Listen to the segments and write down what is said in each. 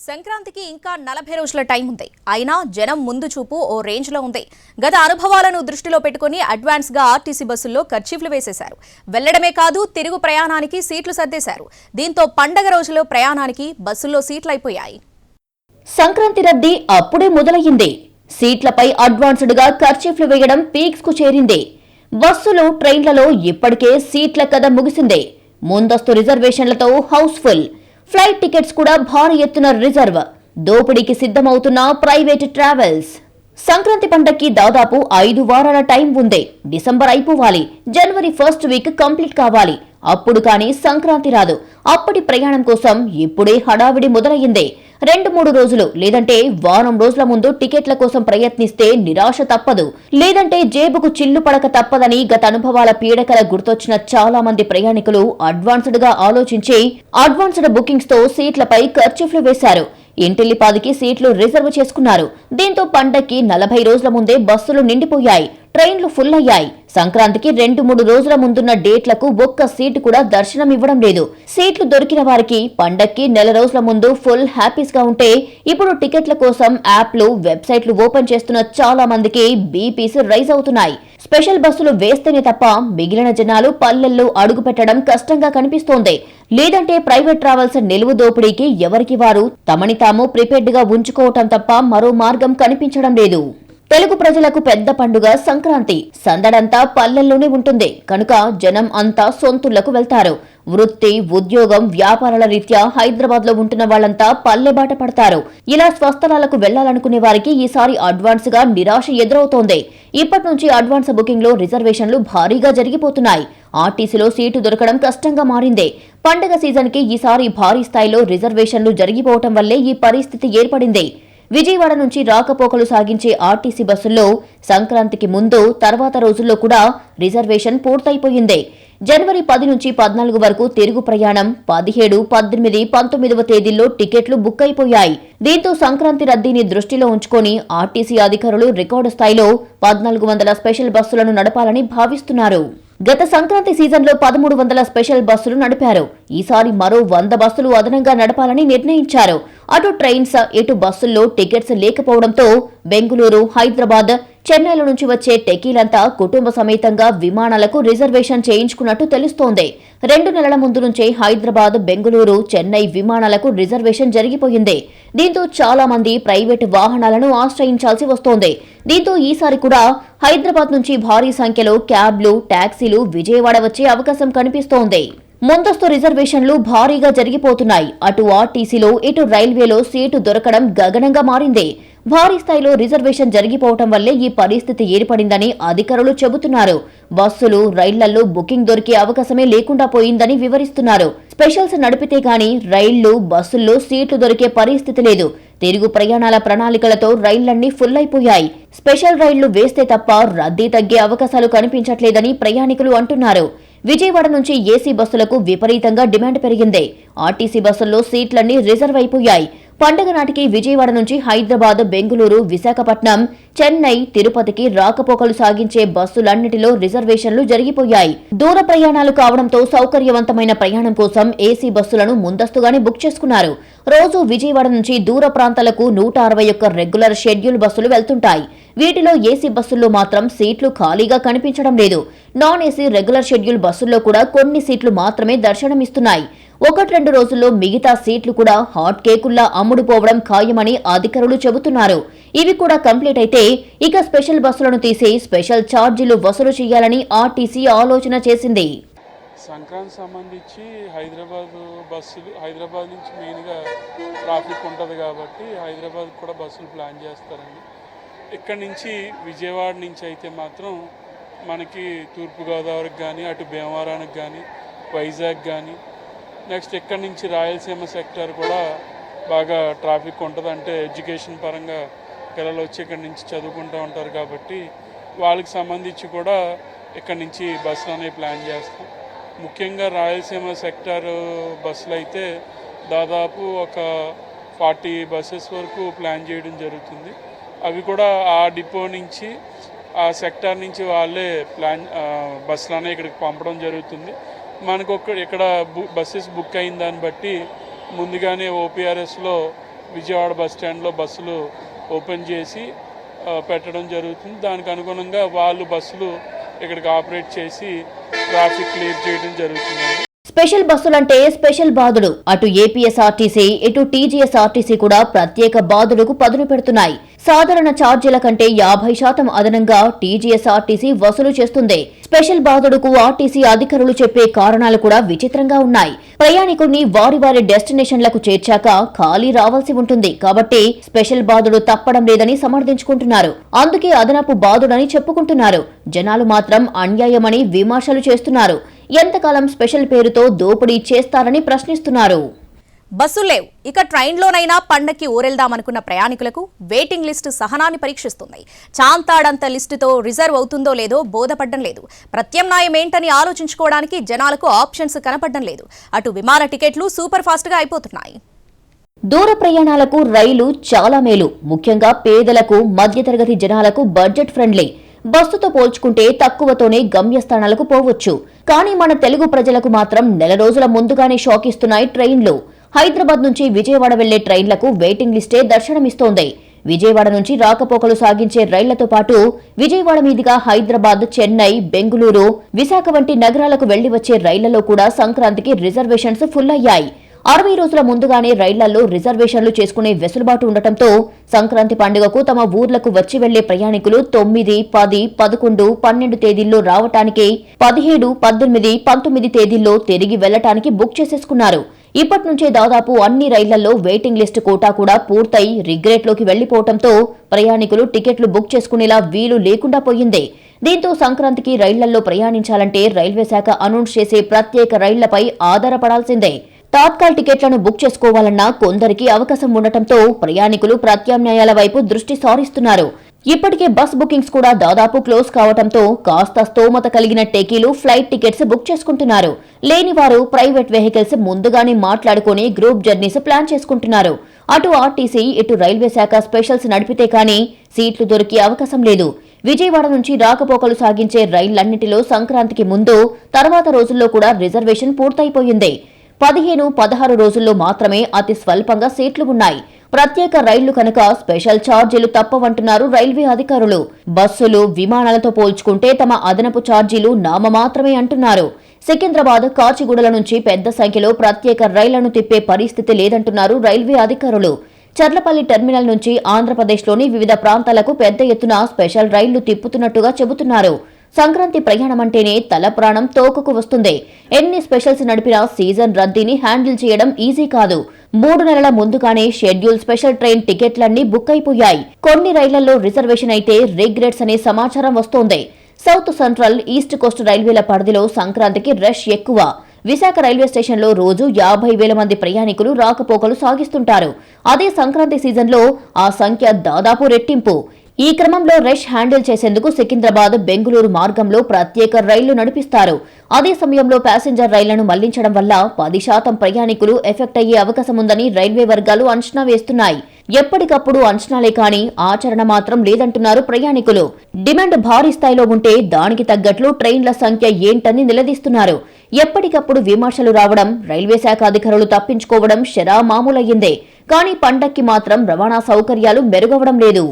సంక్రాంతికి ఇంకా నలభై రోజుల టైం ఉంది. అయినా జనం ముందు చూపు ఓ రేంజ్లో ఉంది. గత అనుభవాలను దృష్టిలో పెట్టుకుని అడ్వాన్స్గా ఆర్టీసీ బస్సుల్లో ఖర్చీఫ్లు వేసేశారు. వెళ్ళడమే కాదు తిరుగు ప్రయాణానికి సీట్లు సర్దేశారు. దీంతో పండగ రోజుల్లో ప్రయాణానికి బస్సుల్లో సీట్లు అయిపోయాయి సంక్రాంతి రద్దీ అప్పుడే మొదలయ్యింది. సీట్లపై అడ్వాన్స్డ్గా ఖర్చీఫ్లు వేయడం పీక్స్కు చేరింది. బస్సులు ట్రైన్లలో ఇప్పటికే సీట్ల కథ ముగిసిందే. ముందస్తు రిజర్వేషన్లతో హౌస్ఫుల్. ఫ్లైట్ టికెట్స్ కూడా భారీ ఎత్తున రిజర్వ్. దోపిడీకి సిద్ధమవుతున్న ప్రైవేట్ ట్రావెల్స్. సంక్రాంతి పండక్కి దాదాపు ఐదు వారాల టైం ఉంది. డిసెంబర్ అయిపోవాలి. జనవరి ఫస్ట్ వీక్ కంప్లీట్ కావాలి. అప్పుడు కానీ సంక్రాంతి రాదు. అప్పటి ప్రయాణం కోసం ఇప్పుడే హడావిడి మొదలయ్యిందే. రెండు మూడు రోజులు లేదంటే వారం రోజుల ముందు టికెట్ల కోసం ప్రయత్నిస్తే నిరాశ తప్పదు. లేదంటే జేబుకు చిల్లు పడక తప్పదని గత అనుభవాల పీడకల గుర్తొచ్చిన చాలా మంది ప్రయాణికులు అడ్వాన్స్డ్గా ఆలోచించి అడ్వాన్స్డ్ బుకింగ్స్తో సీట్లపై ఖర్చుఫ్లు వేశారు. ఇంటిల్లిపాదికి సీట్లు రిజర్వ్ చేసుకున్నారు. దీంతో పండక్కి నలభై రోజుల ముందే బస్సులు నిండిపోయాయి. ట్రైన్లు ఫుల్ అయ్యాయి. సంక్రాంతికి రెండు మూడు రోజుల ముందున్న డేట్లకు ఒక్క సీటు కూడా దర్శనం ఇవ్వడం లేదు. సీట్లు దొరికిన వారికి పండక్కి నెల రోజుల ముందు ఫుల్ హ్యాపీస్గా ఉంటే ఇప్పుడు టికెట్ల కోసం యాప్లు వెబ్సైట్లు ఓపెన్ చేస్తున్న చాలా మందికి బీపీస్ రైజ్ అవుతున్నాయి. స్పెషల్ బస్సులు వేస్తేనే తప్ప మిగిలిన జనాలు పల్లెల్లో అడుగు పెట్టడం కష్టంగా కనిపిస్తోంది. లేదంటే ప్రైవేట్ ట్రావెల్స్ నిలువు దోపిడీకి ఎవరికి వారు? తమని తాము ప్రిపేర్డ్గా ఉంచుకోవటం తప్ప మరో మార్గం కనిపించడం లేదు. తెలుగు ప్రజలకు పెద్ద పండుగ సంక్రాంతి. సందడంతా పల్లెల్లోనే ఉంటుంది. కనుక జనం అంతా సొంతుళ్ళకు వెళ్తారు. వృత్తి ఉద్యోగం వ్యాపారాల రీత్యా హైదరాబాద్లో ఉంటున్న వాళ్ళంతా పల్లె బాట పడతారు. ఇలా స్వస్థలాలకు వెళ్ళాలనుకునే వారికి ఈసారి అడ్వాన్స్గా నిరాశ ఎదురవుతోంది. ఇప్పటి నుంచి అడ్వాన్స్ బుకింగ్లో రిజర్వేషన్లు భారీగా జరిగిపోతున్నాయి. ఆర్టీసీలో సీటు దొరకడం కష్టంగా మారింది. పండగ సీజన్కి ఈసారి భారీ స్థాయిలో రిజర్వేషన్లు జరిగిపోవటం వల్లే ఈ పరిస్థితి ఏర్పడింది. విజయవాడ నుంచి రాకపోకలు సాగించే ఆర్టీసీ బస్సుల్లో సంక్రాంతికి ముందు తర్వాత రోజుల్లో కూడా రిజర్వేషన్ పూర్తయిపోయింది. జనవరి పది నుంచి పద్నాలుగు వరకు తిరుగు ప్రయాణం పదిహేడు పద్దెనిమిది పంతొమ్మిదవ తేదీల్లో టికెట్లు బుక్ అయిపోయాయి. దీంతో సంక్రాంతి రద్దీని దృష్టిలో ఉంచుకొని ఆర్టీసీ అధికారులు రికార్డు స్థాయిలో పద్నాలుగు వందల స్పెషల్ బస్సులను నడపాలని భావిస్తున్నారు. గత సంక్రాంతి సీజన్లో పదమూడు వందల స్పెషల్ బస్సులు నడిపారు. ఈసారి మరో వంద బస్సులు అదనంగా నడపాలని నిర్ణయించారు. అటు ట్రైన్స్ ఇటు బస్సుల్లో టికెట్స్ లేకపోవడంతో బెంగుళూరు హైదరాబాద్ చెన్నైల నుంచి వచ్చే టెకీలంతా కుటుంబ సమేతంగా విమానాలకు రిజర్వేషన్ చేయించుకున్నట్టు తెలుస్తోంది. రెండు నెలల ముందు నుంచే హైదరాబాద్ బెంగళూరు చెన్నై విమానాలకు రిజర్వేషన్ జరిగిపోయింది. దీంతో చాలా మంది ప్రైవేటు వాహనాలను ఆశ్రయించాల్సి వస్తోంది. దీంతో ఈసారి కూడా హైదరాబాద్ నుంచి భారీ సంఖ్యలో క్యాబ్లు టాక్సీలు విజయవాడ వచ్చే అవకాశం కనిపిస్తోంది. ముందస్తు రిజర్వేషన్లు భారీగా జరిగిపోతున్నాయి. అటు ఆర్టీసీలో ఇటు రైల్వేలో సీటు దొరకడం గగనంగా మారింది. భారీ స్థాయిలో రిజర్వేషన్ జరిగిపోవటం వల్లే ఈ పరిస్థితి ఏర్పడిందని అధికారులు చెబుతున్నారు. బస్సులు రైళ్ళలో బుకింగ్ దొరికే అవకాశమే లేకుండా పోయిందని వివరిస్తున్నారు. స్పెషల్స్ నడిపితే గాని రైళ్ళు బస్సుల్లో సీట్లు దొరికే పరిస్థితి లేదు. తిరుగు ప్రయాణాల ప్రణాళికలతో రైళ్ళన్నీ ఫుల్ అయిపోయాయి స్పెషల్ రైళ్ళు వేస్తే తప్ప రద్దీ తగ్గే అవకాశాలు కనిపించట్లేదని ప్రయాణికులు అంటున్నారు. విజయవాడ నుంచి ఏసీ బస్సులకు విపరీతంగా డిమాండ్ పెరిగింది. ఆర్టీసీ బస్సుల్లో సీట్లన్నీ రిజర్వ్ అయిపోయాయి. పండగ నాటికి విజయవాడ నుంచి హైదరాబాద్ బెంగుళూరు విశాఖపట్నం చెన్నై తిరుపతికి రాకపోకలు సాగించే బస్సులన్నిటిలో రిజర్వేషన్లు జరిగిపోయాయి. దూర ప్రయాణాలు కావడంతో సౌకర్యవంతమైన ప్రయాణం కోసం ఏసీ బస్సులను ముందస్తుగానే బుక్ చేసుకున్నారు. రోజు విజయవాడ నుంచి దూర ప్రాంతాలకు నూట అరవై ఒక్క రెగ్యులర్ షెడ్యూల్ బస్సులు వెళ్తుంటాయి. వీటిలో ఏసీ బస్సుల్లో మాత్రం సీట్లు ఖాళీగా కనిపించడం లేదు. నాన్ ఏసీ రెగ్యులర్ షెడ్యూల్ బస్సుల్లో కూడా కొన్ని సీట్లు మాత్రమే దర్శనమిస్తున్నాయి. ఒకటి రెండు రోజుల్లో మిగతా సీట్లు కూడా హాట్ కేకుల్లా అమ్ముడుపోవడం ఖాయమని అధికారులు చెబుతున్నారు. ఇవి కూడా కంప్లీట్ అయితే ఇక స్పెషల్ బస్సులను తీసి స్పెషల్ ఛార్జీలు వసూలు చేయాలని ఆర్టీసీ ఆలోచన చేసింది. సంక్రాంతి సంబంధించి హైదరాబాద్ బస్సులు హైదరాబాద్ నుంచి మెయిన్గా ట్రాఫిక్ ఉంటుంది కాబట్టి హైదరాబాద్ కూడా బస్సులు ప్లాన్ చేస్తారండి. ఇక్కడ నుంచి విజయవాడ నుంచి అయితే మాత్రం మనకి తూర్పుగోదావరికి కానీ అటు భీమవరానికి కానీ వైజాగ్ కానీ నెక్స్ట్ ఇక్కడ నుంచి రాయలసీమ సెక్టర్ కూడా బాగా ట్రాఫిక్ ఉంటుంది. అంటే ఎడ్యుకేషన్ పరంగా పిల్లలు వచ్చి ఇక్కడి నుంచి చదువుకుంటూ ఉంటారు కాబట్టి వాళ్ళకి సంబంధించి కూడా ఇక్కడి నుంచి బస్సులు అనేవి ప్లాన్ చేస్తాం. ముఖ్యంగా రాయలసీమ సెక్టార్ బస్సులు అయితే దాదాపు ఒక ఫార్టీ బస్సెస్ వరకు ప్లాన్ చేయడం జరుగుతుంది. అవి కూడా ఆ డిపో నుంచి ఆ సెక్టార్ నుంచి వాళ్ళే ప్లాన్ బస్సులు అనేవి ఇక్కడికి పంపడం జరుగుతుంది. మనకు ఒక ఇక్కడ బస్సెస్ బుక్ అయిన దాన్ని బట్టి ముందుగానే ఓపీఆర్ఎస్లో విజయవాడ బస్ స్టాండ్లో బస్సులు ఓపెన్ చేసి పెట్టడం జరుగుతుంది. దానికి అనుగుణంగా వాళ్ళు బస్సులు ఇక్కడికి ఆపరేట్ చేసి ట్రాఫిక్ క్లియర్ చేయడం జరుగుతుంది. స్పెషల్ బస్సులంటే స్పెషల్ బాధుడు అటు ఏపీఎస్ఆర్టీసీ ఇటు టీజీఎస్ఆర్టీసీ కూడా ప్రత్యేక బాధుడుకు పదును పెడుతున్నాయి. సాధారణ ఛార్జీల కంటే యాభై శాతం అదనంగా టీజీఎస్ఆర్టీసీ వసూలు చేస్తుంది. స్పెషల్ బాధుడుకు ఆర్టీసీ అధికారులు చెప్పే కారణాలు కూడా విచిత్రంగా ఉన్నాయి. ప్రయాణికుడిని వారి వారి డెస్టినేషన్లకు చేర్చాక ఖాళీ రావాల్సి ఉంటుంది. కాబట్టి స్పెషల్ బాధుడు తప్పడం లేదని సమర్థించుకుంటున్నారు. అందుకే అదనపు బాధుడని చెప్పుకుంటున్నారు. జనాలు మాత్రం అన్యాయమని విమర్శలు చేస్తున్నారు. ఎంతకాలం స్పెషల్ పేరుతో దోపిడీ చేస్తారని ప్రశ్నిస్తున్నారు. బస్సులు లేవు. ఇక ట్రైన్లోనైనా పండక్కి ఊరెళ్దామనుకున్న ప్రయాణికులకు వెయిటింగ్ లిస్టు సహనాన్ని పరీక్షిస్తుంది. చాంతాడంత లిస్టుతో రిజర్వ్ అవుతుందో లేదో బోధపడ్డం లేదు. ప్రత్యామ్నాయం ఏంటని ఆలోచించుకోవడానికి జనాలకు ఆప్షన్స్ కనపడడం లేదు. అటు విమాన టికెట్లు సూపర్ ఫాస్ట్గా అయిపోతున్నాయి. దూర ప్రయాణాలకు రైలు చాలా మేలు. ముఖ్యంగా పేదలకు మధ్యతరగతి జనాలకు బడ్జెట్ ఫ్రెండ్లీ. బస్సుతో పోల్చుకుంటే తక్కువతోనే గమ్యస్థానాలకు పోవచ్చు. కానీ మన తెలుగు ప్రజలకు మాత్రం నెల రోజుల ముందుగానే షాక్ ఇస్తున్నాయి ట్రైన్లు. హైదరాబాద్ నుంచి విజయవాడ వెళ్ళే ట్రైన్లకు వెయిటింగ్ లిస్టే దర్శనమిస్తోంది. విజయవాడ నుంచి రాకపోకలు సాగించే రైళ్ళతో పాటు విజయవాడ మీదుగా హైదరాబాద్ చెన్నై బెంగుళూరు విశాఖ వంటి నగరాలకు వెళ్ళి వచ్చే రైళ్ళలో కూడా సంక్రాంతికి రిజర్వేషన్స్ ఫుల్ అయ్యాయి అరవై రోజుల ముందుగానే రైళ్ళలో రిజర్వేషన్లు చేసుకునే వెసులుబాటు ఉండటంతో సంక్రాంతి పండుగకు తమ ఊర్లకు వచ్చి వెళ్ళే ప్రయాణికులు తొమ్మిది పది పదకొండు పన్నెండు తేదీల్లో రావటానికి పదిహేడు పద్దెనిమిది పంతొమ్మిది తేదీల్లో తిరిగి వెళ్ళటానికి బుక్ చేసేసుకున్నారు. ఇప్పటి నుంచే దాదాపు అన్ని రైళ్ళలో వెయిటింగ్ లిస్టు కోటా కూడా పూర్తయి రిగ్రెట్లోకి వెళ్ళిపోవటంతో ప్రయాణికులు టికెట్లు బుక్ చేసుకునేలా వీలు లేకుండా పోయింది. దీంతో సంక్రాంతికి రైళ్ళలో ప్రయాణించాలంటే రైల్వే శాఖ అనౌన్స్ చేసే ప్రత్యేక రైళ్ళపై ఆధారపడాల్సిందే. తాత్కాల్ టికెట్లను బుక్ చేసుకోవాలన్నా కొందరికి అవకాశం ఉండటంతో ప్రయాణికులు ప్రత్యామ్నాయాల వైపు దృష్టి సారిస్తున్నారు. ఇప్పటికే బస్ బుకింగ్స్ కూడా దాదాపు క్లోజ్ కావటంతో కాస్త స్తోమత కలిగిన టెకీలు ఫ్లైట్ టికెట్స్ బుక్ చేసుకుంటున్నారు. లేని వారు ప్రైవేట్ వెహికల్స్ ముందుగానే మాట్లాడుకుని గ్రూప్ జర్నీస్ ప్లాన్ చేసుకుంటున్నారు. అటు ఆర్టీసీ ఇటు రైల్వే శాఖ స్పెషల్స్ నడిపితే కానీ సీట్లు దొరికే అవకాశం లేదు. విజయవాడ నుంచి రాకపోకలు సాగించే రైళ్ళన్నిటిలో సంక్రాంతికి ముందు తర్వాత రోజుల్లో కూడా రిజర్వేషన్ పూర్తయిపోయింది. పదిహేను పదహారు రోజుల్లో మాత్రమే అతి స్వల్పంగా సీట్లు ఉన్నాయి. ప్రత్యేక రైళ్ళు కనుక స్పెషల్ ఛార్జీలు తప్పవంటున్నారు రైల్వే అధికారులు. బస్సులు విమానాలతో పోల్చుకుంటే తమ అదనపు ఛార్జీలు నామమాత్రమే అంటున్నారు. సికింద్రాబాద్ కాచిగూడల నుంచి పెద్ద సంఖ్యలో ప్రత్యేక రైళ్ళను తిప్పే పరిస్థితి లేదంటున్నారు రైల్వే అధికారులు. చర్లపల్లి టెర్మినల్ నుంచి ఆంధ్రప్రదేశ్లోని వివిధ ప్రాంతాలకు పెద్ద ఎత్తున స్పెషల్ రైళ్ళు తిప్పుతున్నట్టుగా చెబుతున్నారు. సంక్రాంతి ప్రయాణం అంటేనే తల ప్రాణం తోకకు వస్తుంది. ఎన్ని స్పెషల్స్ నడిపినా సీజన్ రద్దీని హ్యాండిల్ చేయడం ఈజీ కాదు. మూడు నెలల ముందుగానే షెడ్యూల్ స్పెషల్ ట్రైన్ టికెట్లన్నీ బుక్ అయిపోయాయి. కొన్ని రైళ్ళలో రిజర్వేషన్ అయితే రిగ్రెట్స్ అనే సమాచారం వస్తోంది. సౌత్ సెంట్రల్ ఈస్ట్ కోస్ట్ రైల్వేల పరిధిలో సంక్రాంతికి రష్ ఎక్కువ. విశాఖ రైల్వే స్టేషన్లో రోజు యాభై వేల మంది ప్రయాణికులు రాకపోకలు సాగిస్తుంటారు. అదే సంక్రాంతి సీజన్లో ఆ సంఖ్య దాదాపు రెట్టింపు. ఈ క్రమంలో రష్ హ్యాండిల్ చేసేందుకు సికింద్రాబాద్ బెంగళూరు మార్గంలో ప్రత్యేక రైళ్ళు నడిపిస్తారు. అదే సమయంలో ప్యాసింజర్ రైళ్ళను మళ్ళించడం వల్ల పది శాతం ప్రయాణికులు ఎఫెక్ట్ అయ్యే అవకాశం ఉందని రైల్వే వర్గాలు అంచనా వేస్తున్నాయి. ఎప్పటికప్పుడు అంచనాలే కానీ ఆచరణ మాత్రం లేదంటున్నారు ప్రయాణికులు. డిమాండ్ భారీ స్థాయిలో ఉంటే దానికి తగ్గట్లు ట్రైన్ల సంఖ్య ఏంటని నిలదీస్తున్నారు. ఎప్పటికప్పుడు విమర్శలు రావడం రైల్వే శాఖ అధికారులు తప్పించుకోవడం షరా మామూలయ్యిందే కానీ పండక్కి మాత్రం రవాణా సౌకర్యాలు మెరుగవడం లేదు.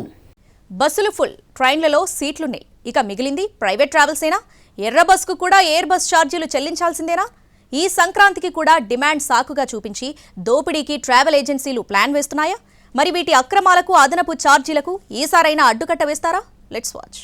బస్సులు ఫుల్ ట్రైన్లలో సీట్లున్నాయి. ఇక మిగిలింది ప్రైవేట్ ట్రావెల్సేనా? ఎర్ర బస్కు కూడా ఎయిర్ బస్ ఛార్జీలు చెల్లించాల్సిందేనా? ఈ సంక్రాంతికి కూడా డిమాండ్ సాకుగా చూపించి దోపిడీకి ట్రావెల్ ఏజెన్సీలు ప్లాన్ వేస్తున్నాయా? మరి వీటి అక్రమాలకు అదనపు ఛార్జీలకు ఈసారైనా అడ్డుకట్ట వేస్తారా? లెట్స్ వాచ్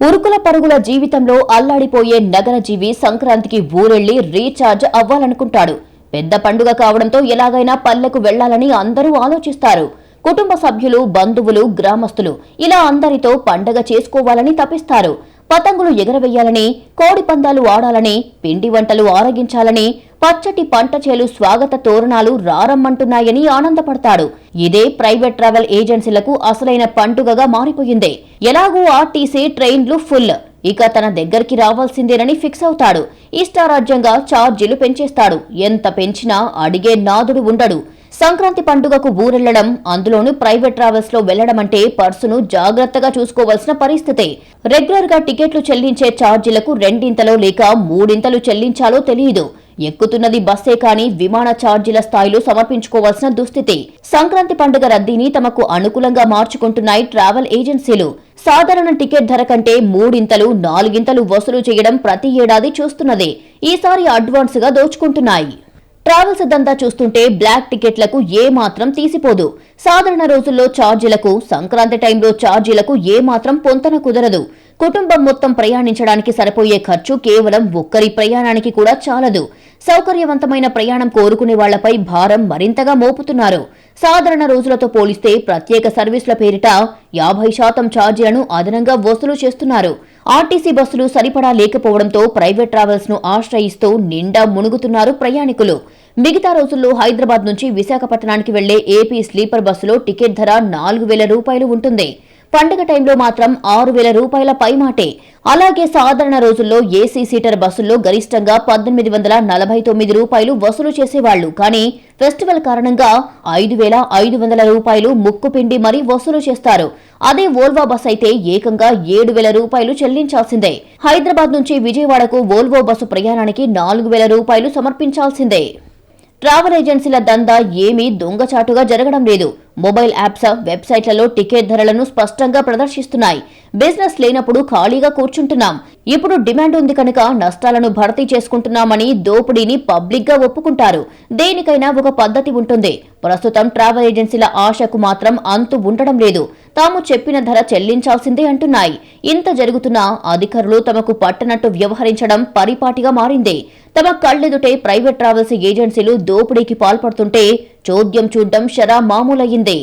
ఉరుకుల పరుగుల జీవితంలో అల్లాడిపోయే నగర జీవి సంక్రాంతికి ఊరెళ్ళి రీఛార్జ్ అవ్వాలనుకుంటాడు. పెద్ద పండుగ కావడంతో ఎలాగైనా పల్లెకు వెళ్ళాలని అందరూ ఆలోచిస్తారు. కుటుంబ సభ్యులు బంధువులు గ్రామస్తులు ఇలా అందరితో పండగ చేసుకోవాలని తపిస్తారు. పతంగులు ఎగరవేయాలని కోడి పందాలు ఆడాలని పిండి వంటలు ఆరగించాలని పచ్చటి పంట చేలు స్వాగత తోరణాలు రారమ్మంటున్నాయని ఆనందపడతాడు ఇదే ప్రైవేట్ ట్రావెల్ ఏజెన్సీలకు అసలైన పండుగగా మారిపోయింది. ఎలాగూ ఆర్టీసీ ట్రైన్లు ఫుల్. ఇక తన దగ్గరికి రావాల్సిందేనని ఫిక్స్ అవుతాడు. ఇష్టారాజ్యంగా ఛార్జీలు పెంచేస్తాడు. ఎంత పెంచినా అడిగే నాదుడు ఉండడు. సంక్రాంతి పండుగకు ఊరెళ్ళడం అందులోనూ ప్రైవేట్ ట్రావెల్స్లో వెళ్ళడం అంటే పర్సును జాగ్రత్తగా చూసుకోవాల్సిన పరిస్థితి. రెగ్యులర్గా టికెట్లు చెల్లించే ఛార్జీలకు రెండింతలో లేక మూడింతలు చెల్లించాలో తెలియదు. ఎక్కుతున్నది బస్సే కానీ విమాన ఛార్జీల స్థాయిలో సమర్పించుకోవాల్సిన దుస్థితి. సంక్రాంతి పండుగ రద్దీని తమకు అనుకూలంగా మార్చుకుంటున్నాయి ట్రావెల్ ఏజెన్సీలు. సాధారణ టికెట్ ధర కంటే మూడింతలు నాలుగింతలు వసూలు చేయడం ప్రతి ఏడాది చూస్తున్నదే. ఈసారి అడ్వాన్స్గా దోచుకుంటున్నాయి. ట్రావెల్స్ దందా చూస్తుంటే బ్లాక్ టికెట్లకు ఏ మాత్రం తీసిపోదు. సాధారణ రోజుల్లో ఛార్జీలకు సంక్రాంతి టైంలో ఛార్జీలకు ఏ మాత్రం పొంతన కుదరదు. కుటుంబం మొత్తం ప్రయాణించడానికి సరిపోయే ఖర్చు కేవలం ఒక్కరి ప్రయాణానికి కూడా చాలదు. సౌకర్యవంతమైన ప్రయాణం కోరుకునే వాళ్ళపై భారం మరింతగా మోపుతున్నారు. సాధారణ రోజులతో పోలిస్తే ప్రత్యేక సర్వీసుల పేరిట యాభై శాతం ఛార్జీలను అదనంగా వసూలు చేస్తున్నారు. ఆర్టీసీ బస్సులు సరిపడా లేకపోవడంతో ప్రైవేట్ ట్రావెల్స్ను ఆశ్రయిస్తూ నిండా మునుగుతున్నారు ప్రయాణికులు. మిగతా రోజుల్లో హైదరాబాద్ నుంచి విశాఖపట్నానికి వెళ్ళే ఏపీ స్లీపర్ బస్సులో టికెట్ ధర నాలుగు వేల రూపాయలు ఉంటుంది. పండుగ టైంలో మాత్రం ఆరు వేల రూపాయల పైమాటే. అలాగే సాధారణ రోజుల్లో ఏసీ సీటర్ బస్సుల్లో గరిష్టంగా పద్దెనిమిది వందల నలభై తొమ్మిది రూపాయలు వసూలు చేసేవాళ్ళు కానీ ఫెస్టివల్ కారణంగా ఐదు వేల ఐదు వందల రూపాయలు ముక్కు పిండి మరీ వసూలు చేస్తారు. అదే వోల్వా బస్ అయితే ఏకంగా ఏడు వేల రూపాయలు చెల్లించాల్సిందే. హైదరాబాద్ నుంచి విజయవాడకు వోల్వో బస్సు ప్రయాణానికి నాలుగు వేల రూపాయలు సమర్పించాల్సిందే. ట్రావెల్ ఏజెన్సీల దందా ఏమీ దొంగచాటుగా జరగడం లేదు. మొబైల్ యాప్స్ వెబ్సైట్లలో టికెట్ ధరలను స్పష్టంగా ప్రదర్శిస్తున్నాయి. బిజినెస్ లేనప్పుడు ఖాళీగా కూర్చుంటున్నాం. ఇప్పుడు డిమాండ్ ఉంది కనుక నష్టాలను భర్తీ చేసుకుంటున్నామని దోపిడీని పబ్లిక్గా ఒప్పుకుంటారు. దేనికైనా ఒక పద్ధతి ఉంటుంది. ప్రస్తుతం ట్రావెల్ ఏజెన్సీల ఆశకు మాత్రం అంతు ఉండడం లేదు. తాము చెప్పిన ధర చెల్లించాల్సిందే అంటున్నాయి. ఇంత జరుగుతున్నా అధికారులు తమకు పట్టనట్టు వ్యవహరించడం పరిపాటిగా మారింది. తమ కళ్ళెదుటే ప్రైవేట్ ట్రావెల్స్ ఏజెన్సీలు దోపిడీకి పాల్పడుతుంటే చోద్యం చూడ్డం షరా మామూలయ్యింది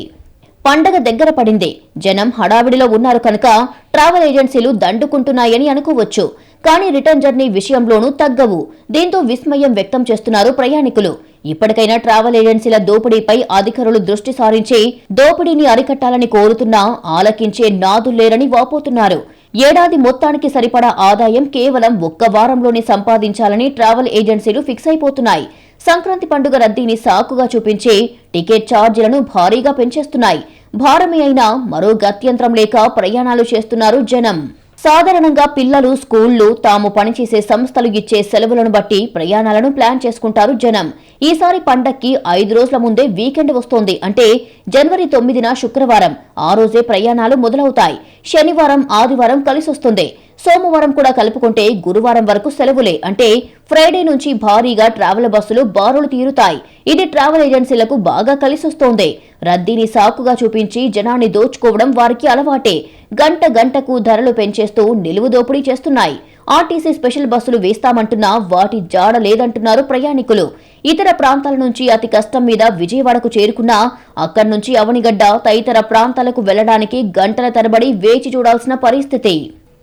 పండగ దగ్గర పడింది. జనం హడావిడిలో ఉన్నారు కనుక ట్రావెల్ ఏజెన్సీలు దండుకుంటున్నాయని అనుకోవచ్చు. కానీ రిటర్న్ జర్నీ విషయంలోనూ తగ్గవు. దీంతో విస్మయం వ్యక్తం చేస్తున్నారు ప్రయాణికులు. ఇప్పటికైనా ట్రావెల్ ఏజెన్సీల దోపిడీపై అధికారులు దృష్టి సారించి దోపిడీని అరికట్టాలని కోరుతున్నా ఆలకించే నాదులేరని వాపోతున్నారు. ఏడాది మొత్తానికి సరిపడా ఆదాయం కేవలం ఒక్క వారంలోనే సంపాదించాలని ట్రావెల్ ఏజెన్సీలు ఫిక్స్ అయిపోతున్నాయి. సంక్రాంతి పండుగ రద్దీని సాకుగా చూపించే టికెట్ ఛార్జీలను భారీగా పెంచేస్తున్నాయి. భారమే అయినా మరో గత్యంతరం లేక ప్రయాణాలు చేస్తున్నారు జనం. సాధారణంగా పిల్లలు స్కూళ్ళు తాము పనిచేసే సంస్థలు ఇచ్చే సెలవులను బట్టి ప్రయాణాలను ప్లాన్ చేసుకుంటారు జనం. ఈసారి పండక్కి ఐదు రోజుల ముందే వీకెండ్ వస్తోంది. అంటే జనవరి తొమ్మిదిన శుక్రవారం ఆ రోజే ప్రయాణాలు మొదలవుతాయి. శనివారం ఆదివారం కలిసొస్తుంది. సోమవారం కూడా కలుపుకుంటే గురువారం వరకు సెలవులే. అంటే ఫ్రైడే నుంచి భారీగా ట్రావెల్ బస్సులు బారులు తీరుతాయి. ఇది ట్రావెల్ ఏజెన్సీలకు బాగా కలిసొస్తోంది. రద్దీని సాకుగా చూపించి జనాన్ని దోచుకోవడం వారికి అలవాటే. గంట గంటకు ధరలు పెంచేస్తూ నిలువు దోపిడీ చేస్తున్నాయి. ఆర్టీసీ స్పెషల్ బస్సులు వేస్తామంటున్నా వాటి జాడ లేదంటున్నారు ప్రయాణికులు. ఇతర ప్రాంతాల నుంచి అతి కష్టం మీద విజయవాడకు చేరుకున్నా అక్కడి నుంచి అవనిగడ్డ తదితర ప్రాంతాలకు వెళ్ళడానికి గంటల తరబడి వేచి చూడాల్సిన పరిస్థితి.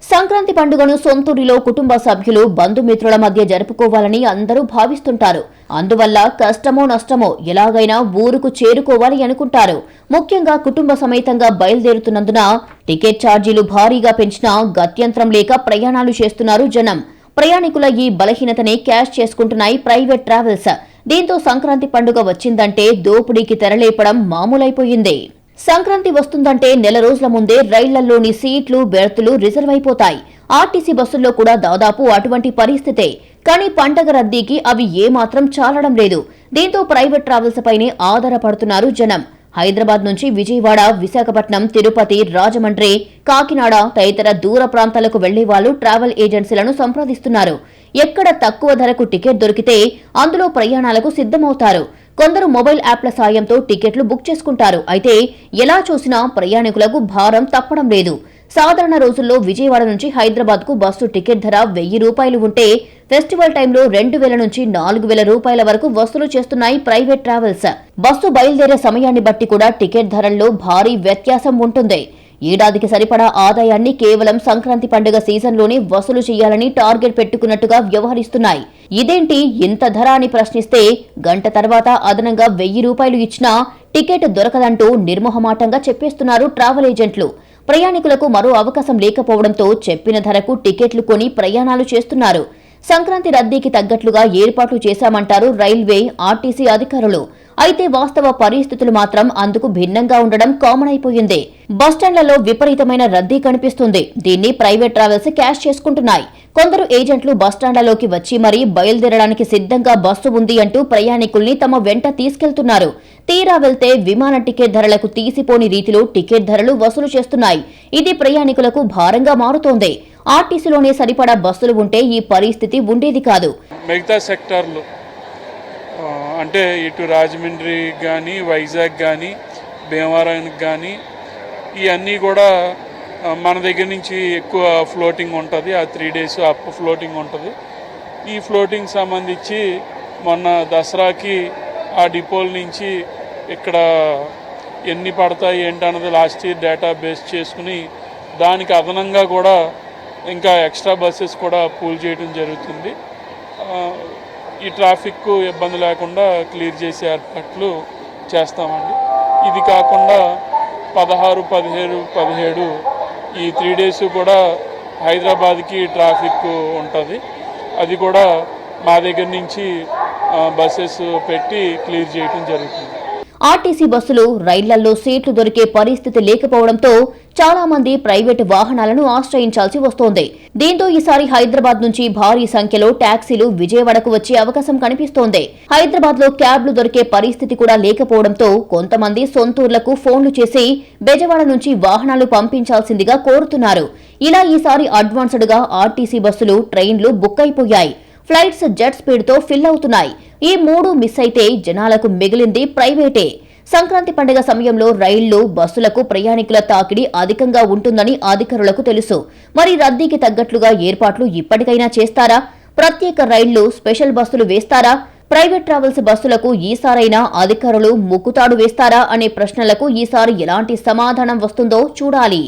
సంక్రాంతి పండుగను సొంతూరిలో కుటుంబ సభ్యులు బంధుమిత్రుల మధ్య జరుపుకోవాలని అందరూ భావిస్తుంటారు. అందువల్ల కష్టమో నష్టమో ఎలాగైనా ఊరుకు చేరుకోవాలి అనుకుంటారు. ముఖ్యంగా కుటుంబ సమేతంగా బయలుదేరుతున్నందున టికెట్ ఛార్జీలు భారీగా పెంచినా గత్యంతరం లేక ప్రయాణాలు చేస్తున్నారు జనం. ప్రయాణికుల ఈ బలహీనతని క్యాష్ చేసుకుంటున్నాయి ప్రైవేట్ ట్రావెల్స్. దీంతో సంక్రాంతి పండుగ వచ్చిందంటే దోపిడీకి తెరలేపడం మామూలైపోయింది. సంక్రాంతి వస్తుందంటే నెల రోజుల ముందే రైళ్ళలోని సీట్లు బెర్తులు రిజర్వ్ అయిపోతాయి. ఆర్టీసీ బస్సుల్లో కూడా దాదాపు అటువంటి పరిస్థితే. కానీ పండగ రద్దీకి అవి ఏమాత్రం చాలడం లేదు. దీంతో ప్రైవేట్ ట్రావెల్స్ పైనే ఆధారపడుతున్నారు జనం. హైదరాబాద్ నుంచి విజయవాడ విశాఖపట్నం తిరుపతి రాజమండ్రి కాకినాడ తదితర దూర ప్రాంతాలకు వెళ్ళే వాళ్ళు ట్రావెల్ ఏజెన్సీలను సంప్రదిస్తున్నారు. ఎక్కడ తక్కువ ధరకు టికెట్ దొరికితే అందులో ప్రయాణాలకు సిద్ధమవుతారు. కొందరు మొబైల్ యాప్ల సాయంతో టికెట్లు బుక్ చేసుకుంటారు. అయితే ఎలా చూసినా ప్రయాణికులకు భారం తప్పడం లేదు. సాధారణ రోజుల్లో విజయవాడ నుంచి హైదరాబాద్కు బస్సు టికెట్ ధర వెయ్యి రూపాయలు ఉంటే ఫెస్టివల్ టైంలో రెండు వేల నుంచి నాలుగు వేల రూపాయల వరకు వసూలు చేస్తున్నాయి ప్రైవేట్ ట్రావెల్స్. బస్సు బయలుదేరే సమయాన్ని బట్టి కూడా టికెట్ ధరల్లో భారీ వ్యత్యాసం ఉంటుంది. ఏడాదికి సరిపడా ఆదాయాన్ని కేవలం సంక్రాంతి పండుగ సీజన్లోనే వసూలు చేయాలని టార్గెట్ పెట్టుకున్నట్టుగా వ్యవహరిస్తున్నాయి. ఇదేంటి ఇంత ధర అని ప్రశ్నిస్తే గంట తర్వాత అదనంగా వెయ్యి రూపాయలు ఇచ్చినా టికెట్ దొరకదంటూ నిర్మోహమాటంగా చెప్పేస్తున్నారు ట్రావెల్ ఏజెంట్లు. ప్రయాణికులకు మరో అవకాశం లేకపోవడంతో చెప్పిన ధరకు టికెట్లు కొని ప్రయాణాలు చేస్తున్నారు. సంక్రాంతి రద్దీకి తగ్గట్లుగా ఏర్పాట్లు చేశామంటారు రైల్వే ఆర్టీసీ అధికారులు. అయితే వాస్తవ పరిస్థితులు మాత్రం అందుకు భిన్నంగా ఉండడం కామన్ అయిపోయింది. బస్టాండ్లలో విపరీతమైన రద్దీ కనిపిస్తుంది. దీన్ని ప్రైవేట్ ట్రావెల్స్ క్యాష్ చేసుకుంటున్నాయి. కొందరు ఏజెంట్లు బస్టాండ్లలోకి వచ్చి మరీ బయలుదేరడానికి సిద్ధంగా బస్సు ఉంది అంటూ ప్రయాణికుల్ని తమ వెంట తీసుకెళ్తున్నారు. తీరా వెళ్తే విమాన టికెట్ ధరలకు తీసిపోని రీతిలో టికెట్ ధరలు వసూలు చేస్తున్నాయి. ఇది ప్రయాణికులకు భారంగా మారుతోంది. ఆర్టీసీలోనే సరిపడా బస్సులు ఉంటే ఈ పరిస్థితి ఉండేది కాదు. మిగతా సెక్టార్లు అంటే ఇటు రాజమండ్రి కానీ వైజాగ్ కానీ భీమవరానికి కానీ ఇవన్నీ కూడా మన దగ్గర నుంచి ఎక్కువ ఫ్లోటింగ్ ఉంటుంది. ఆ త్రీ డేస్ అప్ ఫ్లోటింగ్ ఉంటుంది. ఈ ఫ్లోటింగ్ సంబంధించి మొన్న దసరాకి ఆ డిపోల నుంచి ఇక్కడ ఎన్ని పడతాయి ఏంటన్నది లాస్ట్ ఇయర్ డేటా బేస్ చేసుకుని దానికి అదనంగా కూడా ఇంకా ఎక్స్ట్రా బస్సెస్ కూడా పూల్ చేయడం జరుగుతుంది. ఈ ట్రాఫిక్ ఇబ్బంది లేకుండా క్లియర్ చేసే ఏర్పాట్లు చేస్తామండి. ఇది కాకుండా పదహారు పదిహేడు పదిహేడు ఈ త్రీ డేస్ కూడా హైదరాబాద్కి ట్రాఫిక్ ఉంటుంది. అది కూడా మా దగ్గర నుంచి బస్సెస్ పెట్టి క్లియర్ చేయటం జరుగుతుంది. ఆర్టీసీ బస్సులు రైళ్ళలో సీట్లు దొరికే పరిస్థితి లేకపోవడంతో చాలా మంది ప్రైవేటు వాహనాలను ఆశ్రయించాల్సి వస్తోంది. దీంతో ఈసారి హైదరాబాద్ నుంచి భారీ సంఖ్యలో టాక్సీలు విజయవాడకు వచ్చే అవకాశం కనిపిస్తోంది. హైదరాబాద్లో క్యాబ్లు దొరికే పరిస్థితి కూడా లేకపోవడంతో కొంతమంది సొంతూర్లకు ఫోన్లు చేసి బెజవాడ నుంచి వాహనాలు పంపించాల్సిందిగా కోరుతున్నారు. ఇలా ఈసారి అడ్వాన్స్డ్గా ఆర్టీసీ బస్సులు ట్రైన్లు బుక్ అయిపోయాయి. ఫ్లైట్స్ జెట్ స్పీడ్తో ఫిల్ అవుతున్నాయి. ఈ మూడు మిస్ అయితే జనాలకు మిగిలింది ప్రైవేటే. సంక్రాంతి పండుగ సమయంలో రైళ్ళు బస్సులకు ప్రయాణికుల తాకిడి అధికంగా ఉంటుందని అధికారులకు తెలుసు. మరి రద్దీకి తగ్గట్లుగా ఏర్పాట్లు ఇప్పటికైనా చేస్తారా? ప్రత్యేక రైళ్ళు స్పెషల్ బస్సులు వేస్తారా? ప్రైవేట్ ట్రావెల్స్ బస్సులకు ఈసారైనా అధికారులు ముక్కుతాడు వేస్తారా? అనే ప్రశ్నలకు ఈసారి ఎలాంటి సమాధానం వస్తుందో చూడాలి.